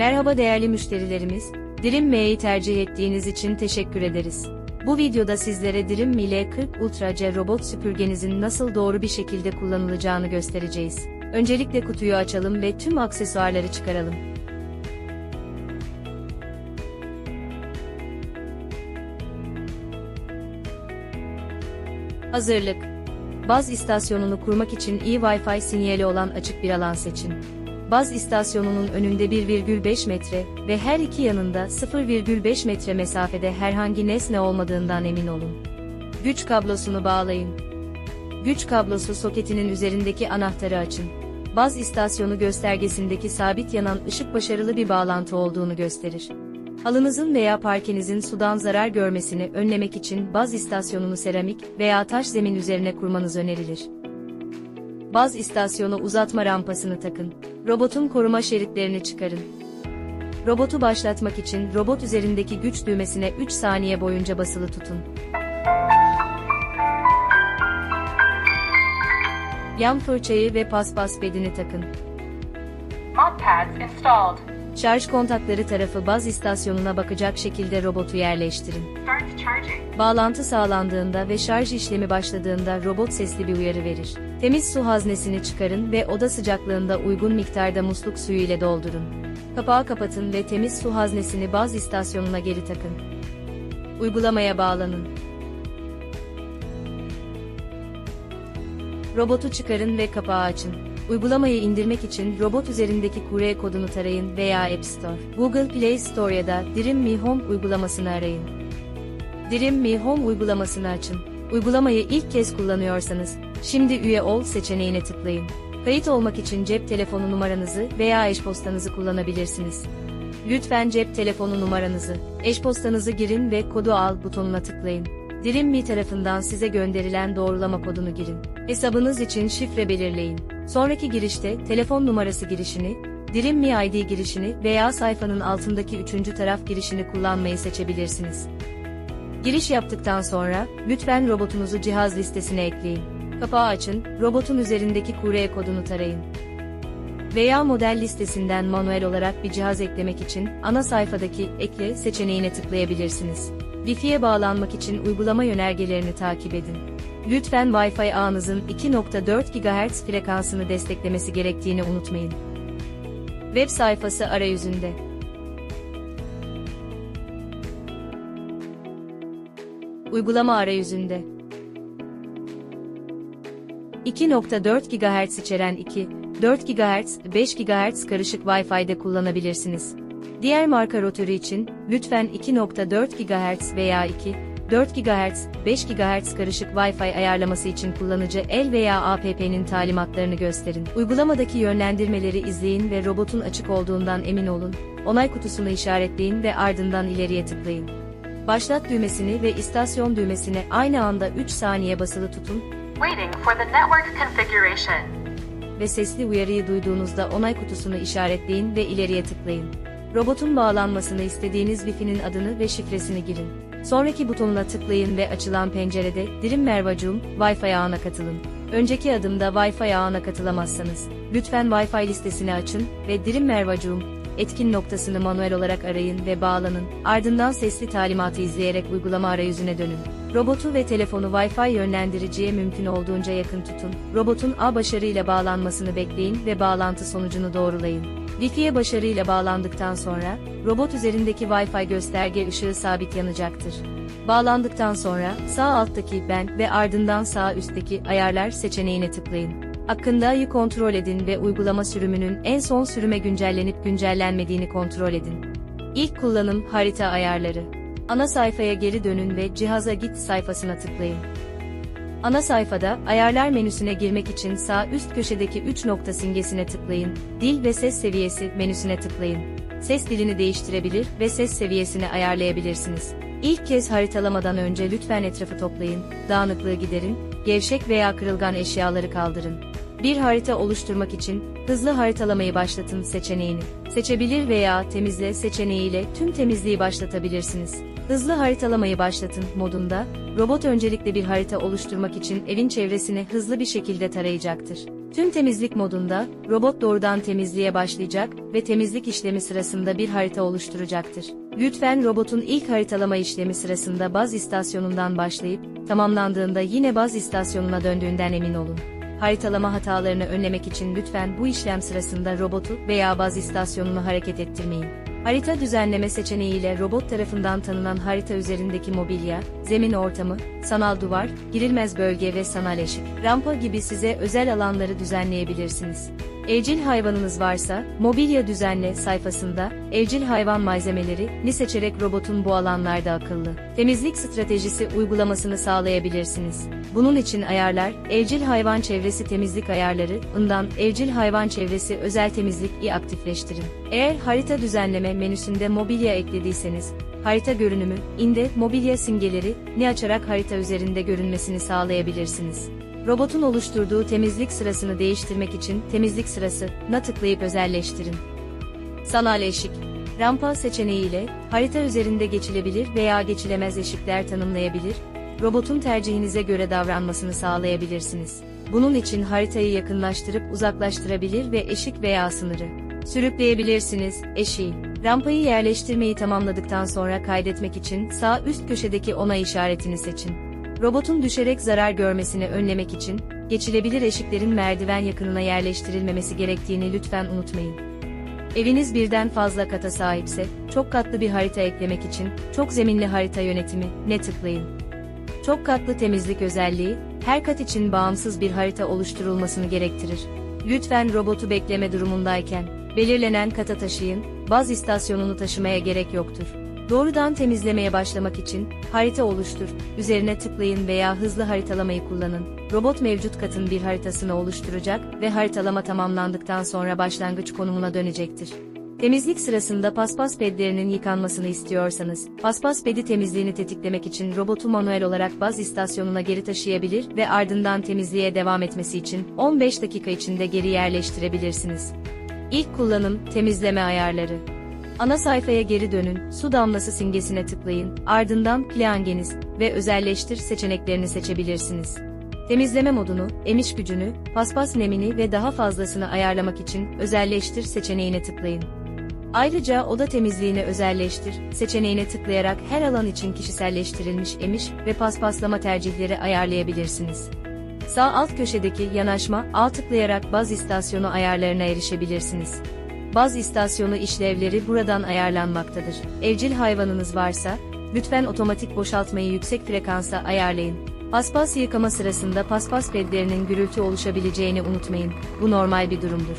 Merhaba değerli müşterilerimiz, Dirim M'yi tercih ettiğiniz için teşekkür ederiz. Bu videoda sizlere Dirim Mi L40 Ultra C robot süpürgenizin nasıl doğru bir şekilde kullanılacağını göstereceğiz. Öncelikle kutuyu açalım ve tüm aksesuarları çıkaralım. Hazırlık. Baz istasyonunu kurmak için iyi Wi-Fi sinyali olan açık bir alan seçin. Baz istasyonunun önünde 1,5 metre ve her iki yanında 0,5 metre mesafede herhangi nesne olmadığından emin olun. Güç kablosunu bağlayın. Güç kablosu soketinin üzerindeki anahtarı açın. Baz istasyonu göstergesindeki sabit yanan ışık başarılı bir bağlantı olduğunu gösterir. Halınızın veya parkenizin sudan zarar görmesini önlemek için baz istasyonunu seramik veya taş zemin üzerine kurmanız önerilir. Baz istasyonu uzatma rampasını takın. Robotun koruma şeritlerini çıkarın. Robotu başlatmak için robot üzerindeki güç düğmesine 3 saniye boyunca basılı tutun. Yan fırçayı ve paspas bedini takın. Mod pads installed. Şarj kontakları tarafı baz istasyonuna bakacak şekilde robotu yerleştirin. Bağlantı sağlandığında ve şarj işlemi başladığında robot sesli bir uyarı verir. Temiz su haznesini çıkarın ve oda sıcaklığında uygun miktarda musluk suyu ile doldurun. Kapağı kapatın ve temiz su haznesini baz istasyonuna geri takın. Uygulamaya bağlanın. Robotu çıkarın ve kapağı açın. Uygulamayı indirmek için robot üzerindeki QR kodunu tarayın veya App Store, Google Play Store ya da Dirim Mi Home uygulamasını arayın. Dirim Mi Home uygulamasını açın. Uygulamayı ilk kez kullanıyorsanız, şimdi üye ol seçeneğine tıklayın. Kayıt olmak için cep telefonu numaranızı veya eş-postanızı kullanabilirsiniz. Lütfen cep telefonu numaranızı, eş-postanızı girin ve kodu al butonuna tıklayın. Dirim Mi tarafından size gönderilen doğrulama kodunu girin. Hesabınız için şifre belirleyin. Sonraki girişte telefon numarası girişini, Dirim Mi ID girişini veya sayfanın altındaki üçüncü taraf girişini kullanmayı seçebilirsiniz. Giriş yaptıktan sonra, lütfen robotunuzu cihaz listesine ekleyin. Kapağı açın, robotun üzerindeki QR kodunu tarayın. Veya model listesinden manuel olarak bir cihaz eklemek için, ana sayfadaki Ekle seçeneğine tıklayabilirsiniz. Wi-Fi'ye bağlanmak için uygulama yönergelerini takip edin. Lütfen Wi-Fi ağınızın 2.4 GHz frekansını desteklemesi gerektiğini unutmayın. Web sayfası arayüzünde. Uygulama arayüzünde. 2.4 GHz içeren 2, 4 GHz, 5 GHz karışık Wi-Fi'de kullanabilirsiniz. Diğer marka rotörü için, lütfen 2.4 GHz veya 2, 4 GHz, 5 GHz karışık Wi-Fi ayarlaması için kullanıcı el veya APP'nin talimatlarını gösterin. Uygulamadaki yönlendirmeleri izleyin ve robotun açık olduğundan emin olun. Onay kutusunu işaretleyin ve ardından ileriye tıklayın. Başlat düğmesini ve istasyon düğmesine aynı anda 3 saniye basılı tutun Waiting for the network configuration. ve sesli uyarıyı duyduğunuzda onay kutusunu işaretleyin ve ileriye tıklayın. Robotun bağlanmasını istediğiniz Wi-Fi'nin adını ve şifresini girin. Sonraki butonuna tıklayın ve açılan pencerede Dirim Mervacum Wi-Fi ağına katılın. Önceki adımda Wi-Fi ağına katılamazsanız, lütfen Wi-Fi listesini açın ve Dirim Mervacum etkin noktasını manuel olarak arayın ve bağlanın. Ardından sesli talimatı izleyerek uygulama arayüzüne dönün. Robotu ve telefonu Wi-Fi yönlendiriciye mümkün olduğunca yakın tutun. Robotun ağ başarıyla bağlanmasını bekleyin ve bağlantı sonucunu doğrulayın. Wi-Fi'ye başarıyla bağlandıktan sonra, robot üzerindeki Wi-Fi gösterge ışığı sabit yanacaktır. Bağlandıktan sonra, sağ alttaki Ben ve ardından sağ üstteki Ayarlar seçeneğine tıklayın. Hakkındayı kontrol edin ve uygulama sürümünün en son sürüme güncellenip güncellenmediğini kontrol edin. İlk kullanım harita ayarları. Ana sayfaya geri dönün ve cihaza git sayfasına tıklayın. Ana sayfada ayarlar menüsüne girmek için sağ üst köşedeki 3 nokta simgesine tıklayın. Dil ve ses seviyesi menüsüne tıklayın. Ses dilini değiştirebilir ve ses seviyesini ayarlayabilirsiniz. İlk kez haritalamadan önce lütfen etrafı toplayın, dağınıklığı giderin, gevşek veya kırılgan eşyaları kaldırın. Bir harita oluşturmak için hızlı haritalamayı başlatın seçeneğini seçebilir veya temizle seçeneğiyle tüm temizliği başlatabilirsiniz. Hızlı haritalamayı başlatın modunda, robot öncelikle bir harita oluşturmak için evin çevresini hızlı bir şekilde tarayacaktır. Tüm temizlik modunda, robot doğrudan temizliğe başlayacak ve temizlik işlemi sırasında bir harita oluşturacaktır. Lütfen robotun ilk haritalama işlemi sırasında baz istasyonundan başlayıp, tamamlandığında yine baz istasyonuna döndüğünden emin olun. Haritalama hatalarını önlemek için lütfen bu işlem sırasında robotu veya baz istasyonunu hareket ettirmeyin. Harita düzenleme seçeneğiyle robot tarafından tanınan harita üzerindeki mobilya, zemin ortamı, sanal duvar, girilmez bölge ve sanal eşik, rampa gibi size özel alanları düzenleyebilirsiniz. Evcil hayvanınız varsa, mobilya düzenle sayfasında, evcil hayvan malzemeleri ni seçerek robotun bu alanlarda akıllı temizlik stratejisi uygulamasını sağlayabilirsiniz. Bunun için ayarlar, evcil hayvan çevresi temizlik ayarları, ından evcil hayvan çevresi özel temizlik i aktifleştirin. Eğer harita düzenleme menüsünde mobilya eklediyseniz, harita görünümü, inde mobilya simgeleri ni açarak harita üzerinde görünmesini sağlayabilirsiniz. Robotun oluşturduğu temizlik sırasını değiştirmek için temizlik sırası na tıklayıp özelleştirin. Sanal eşik. Rampa seçeneğiyle harita üzerinde geçilebilir veya geçilemez eşikler tanımlayabilir, robotun tercihinize göre davranmasını sağlayabilirsiniz. Bunun için haritayı yakınlaştırıp uzaklaştırabilir ve eşik veya sınırı sürükleyebilirsiniz. Eşiği. Rampayı yerleştirmeyi tamamladıktan sonra kaydetmek için sağ üst köşedeki onay işaretini seçin. Robotun düşerek zarar görmesini önlemek için, geçilebilir eşiklerin merdiven yakınına yerleştirilmemesi gerektiğini lütfen unutmayın. Eviniz birden fazla kata sahipse, çok katlı bir harita eklemek için, çok zeminli harita yönetimi, ne tıklayın. Çok katlı temizlik özelliği, her kat için bağımsız bir harita oluşturulmasını gerektirir. Lütfen robotu bekleme durumundayken, belirlenen kata taşıyın, baz istasyonunu taşımaya gerek yoktur. Doğrudan temizlemeye başlamak için, harita oluştur, üzerine tıklayın veya hızlı haritalamayı kullanın. Robot mevcut katın bir haritasını oluşturacak ve haritalama tamamlandıktan sonra başlangıç konumuna dönecektir. Temizlik sırasında paspas pedlerinin yıkanmasını istiyorsanız, paspas pedi temizliğini tetiklemek için robotu manuel olarak baz istasyonuna geri taşıyabilir ve ardından temizliğe devam etmesi için 15 dakika içinde geri yerleştirebilirsiniz. İlk kullanım, temizleme ayarları. Ana sayfaya geri dönün, su damlası simgesine tıklayın, ardından plangeniz ve özelleştir seçeneklerini seçebilirsiniz. Temizleme modunu, emiş gücünü, paspas nemini ve daha fazlasını ayarlamak için özelleştir seçeneğine tıklayın. Ayrıca oda temizliğini özelleştir seçeneğine tıklayarak her alan için kişiselleştirilmiş emiş ve paspaslama tercihleri ayarlayabilirsiniz. Sağ alt köşedeki yanaşma, A tıklayarak baz istasyonu ayarlarına erişebilirsiniz. Baz istasyonu işlevleri buradan ayarlanmaktadır. Evcil hayvanınız varsa, lütfen otomatik boşaltmayı yüksek frekansa ayarlayın. Paspas yıkama sırasında paspas pedlerinin gürültü oluşabileceğini unutmayın. Bu normal bir durumdur.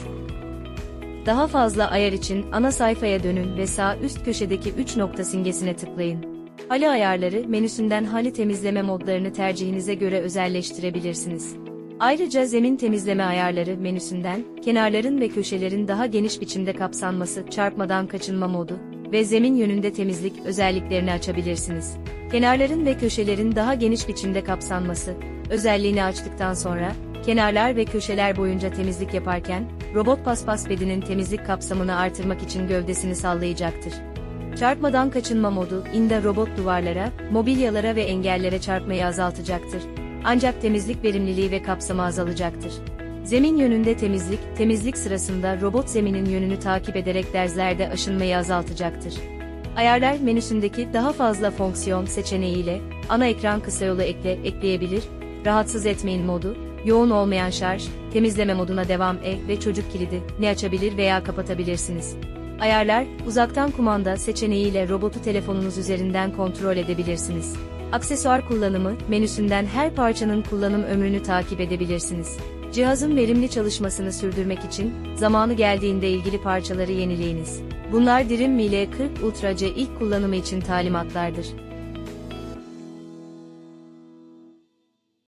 Daha fazla ayar için ana sayfaya dönün ve sağ üst köşedeki 3 nokta simgesine tıklayın. Hali ayarları menüsünden hali temizleme modlarını tercihinize göre özelleştirebilirsiniz. Ayrıca zemin temizleme ayarları menüsünden kenarların ve köşelerin daha geniş biçimde kapsanması, çarpmadan kaçınma modu ve zemin yönünde temizlik özelliklerini açabilirsiniz. Kenarların ve köşelerin daha geniş biçimde kapsanması özelliğini açtıktan sonra kenarlar ve köşeler boyunca temizlik yaparken robot paspas bedinin temizlik kapsamını artırmak için gövdesini sallayacaktır. Çarpmadan kaçınma modu, inde robot duvarlara, mobilyalara ve engellere çarpmayı azaltacaktır. Ancak temizlik verimliliği ve kapsamı azalacaktır. Zemin yönünde temizlik, temizlik sırasında robot zeminin yönünü takip ederek derzlerde aşınmayı azaltacaktır. Ayarlar menüsündeki daha fazla fonksiyon seçeneğiyle, ana ekran kısa yolu ekle, ekleyebilir, rahatsız etmeyin modu, yoğun olmayan şarj, temizleme moduna devam e ve çocuk kilidi, ne açabilir veya kapatabilirsiniz. Ayarlar, uzaktan kumanda seçeneğiyle robotu telefonunuz üzerinden kontrol edebilirsiniz. Aksesuar kullanımı, menüsünden her parçanın kullanım ömrünü takip edebilirsiniz. Cihazın verimli çalışmasını sürdürmek için, zamanı geldiğinde ilgili parçaları yenileyiniz. Bunlar Dirim Mile 40 Ultra C ilk kullanımı için talimatlardır.